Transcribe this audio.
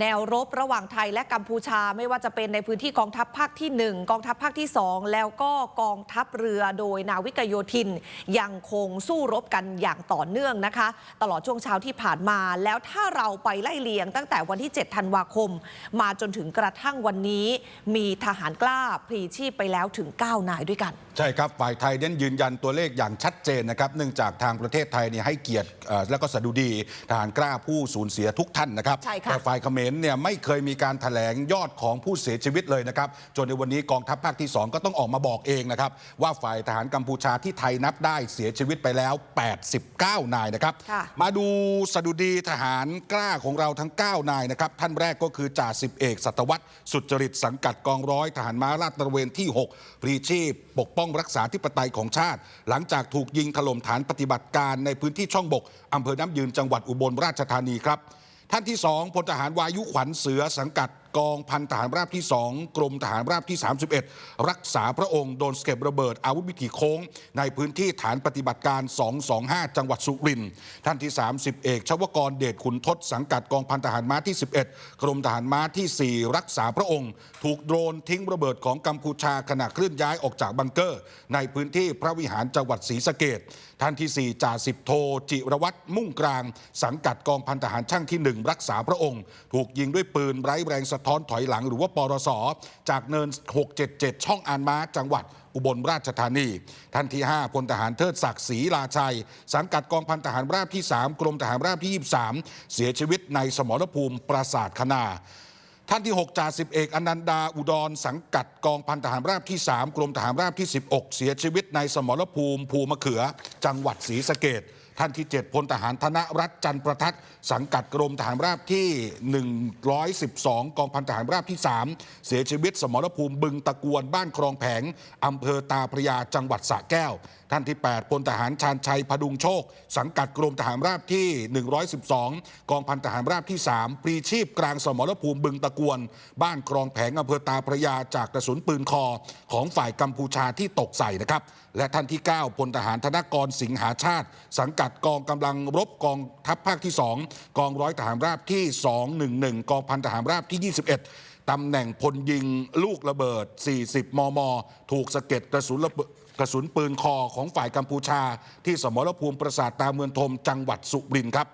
แนวรบระหว่างไทยและกัมพูชาไม่ว่าจะเป็นในพื้นที่กองทัพภาคที่ 1 กองทัพภาคที่ 2 แล้วก็กองทัพเรือโดยนาวิกโยธิน ยังคงสู้รบกันอย่างต่อเนื่องนะคะ ตลอดช่วงเช้าที่ผ่านมาแล้วถ้าเราไปไล่เลียงตั้งแต่วันที่ 7 ธันวาคม มาจนถึงกระทั่งวันนี้ มีทหารกล้าพลีชีพไปแล้วถึง 9 นายด้วยกัน ใช่ครับฝ่ายไทยเน้นยืนยันตัวเลขอย่างชัดเจนนะครับเนื่องจากทางประเทศไทยเนี่ยให้เกียรติเอ่อและก็สดุดีทหารกล้าผู้สูญเสียทุกท่านนะครับใช่ค่ะแต่ฝ่ายเขมรเนี่ยไม่เคยมีการแถลงยอดของผู้เสียชีวิตเลยนะครับ จนในวันนี้กองทัพภาคที่ 2 ก็ต้องออกมาบอกเองนะครับ ว่าฝ่ายทหารกัมพูชาที่ไทยนับได้เสียชีวิตไปแล้ว 89 นายนะครับค่ะมาดูสดุดีทหารกล้าของเราทั้ง 9 นายนะครับ ท่านแรกก็คือจ่าสิบเอกสัตวัตรสุจริตสังกัดกองร้อยทหารม้าลาดตระเวนที่6พรีชีพ ปกป้องรักษาธิปไตยของชาติ หลังจากถูกยิงถล่มฐานปฏิบัติการในพื้นที่ช่องบกอำเภอน้ำยืนจังหวัดอุบลราชธานีครับ ท่านที่สองพลทหารวายุขวัญเสือสังกัด กองพันทหารราบที่ 2 กรมทหารราบที่ 31 รักษาพระองค์โดนสเก็บระเบิดอาวุธวิถีโค้ง ในพื้นที่ฐานปฏิบัติการ 225 จังหวัดสุรินทร์ท่านที่ 30 เอกชวกรเดชขุนทศสังกัดกองพันทหารม้าที่ 11 กรมทหารม้าทีสี่ 4 รักษาพระองค์ ถูกโดรนทิ้งระเบิดของกัมพูชาขณะเคลื่อนย้ายออกจากบังเกอร์ ในพื้นที่พระวิหารจังหวัดศรีสะเกดท่านที่ 4 จ่าสิบโท จิรวัตรมุ่งกลาง สังกัดกองพันทหารช่างที่ 1 รักษาพระองค์ ถูกยิงด้วยปืนไร้แรงสะท้อนถอยหลังหรือว่าปรสจากเนิน 677 ช่องอานม้าจังหวัดอุบลราชธานี ท่านที่ 5พลทหารเทิดศักดิ์ศรีลาชัย สังกัดกองพันทหารราบที่ 3 กรมทหารราบที่ 23 เสียชีวิตในสมรภูมิปราสาทคณาท่านที่ 6จ่าสิบเอกอนันดาอุดร สังกัดกองพันทหารราบที่ 3 กรมทหารราบที่ 16 เสียชีวิตในสมรภูมิภูมะเขือ จังหวัดศรีสะเกด ท่านที่ 7พลทหารธนรัตน์จันประทัดสังกัดกรมทหารราบที่ 112 กองพันทหารราบที่ 3 เสียชีวิตสมรภูมิบึงตะกวนบ้านคลองแผงอำเภอตาพระยาจังหวัดสระแก้ว ท่านที่ 8พลทหารชาญชัยพดุงโชค สังกัดกรมทหารราบที่ 112 กองพันทหารราบที่ 3 ปรีชีพกลางสมรภูมิบึงตะกวน บ้านคลองแผงอำเภอตาพระยาจากกระสุนปืนคอของฝ่ายกัมพูชาที่ตกใส่นะครับ และท่านที่ 9พลทหารธนกรสิงหาชาติ สังกัดกองกำลังรบกองทัพภาคที่ 2 กองร้อยทหารราบที่ 211 กองพันทหารราบที่ 21 ตำแหน่งพลยิงลูกระเบิด 40 มม ถูกสะเก็ดกระสุนระเบิดกระสุนปืนคอของฝ่ายกัมพูชา ที่สมรภูมิปราสาทตาเมืองทมจังหวัดสุรินทร์ครับ